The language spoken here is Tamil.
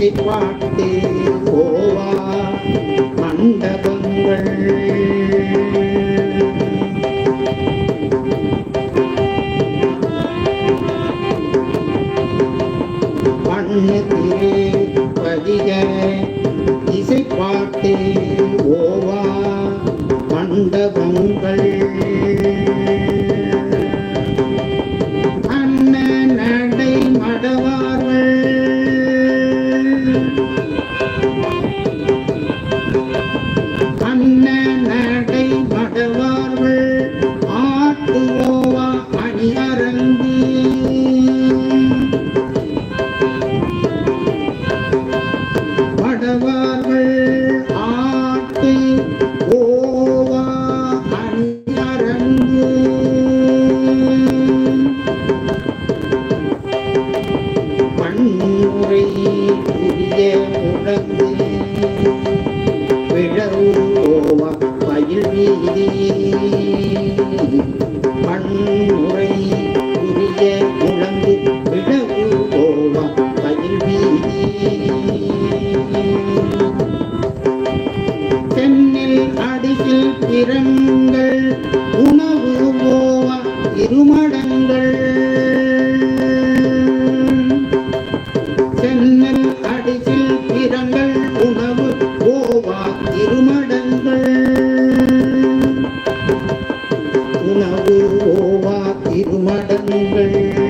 வாட்டி ஓவா மண்டபங்கள். மண்ணு திரே பதிய இசை பாட்டே பன்முறை புதிய முழங்கு விழவுவோவா பயில் வீதி பன்முறை புதிய முழங்கு விழவுவோவா பயில் வீதி தென்னில் அடியில் திறங்கள் உணவு ஓவ இருமடங்கள் ஆயிரங்கள் உணவு கோவா இருமடங்கள். உணவு கோவா இருமடங்கள்.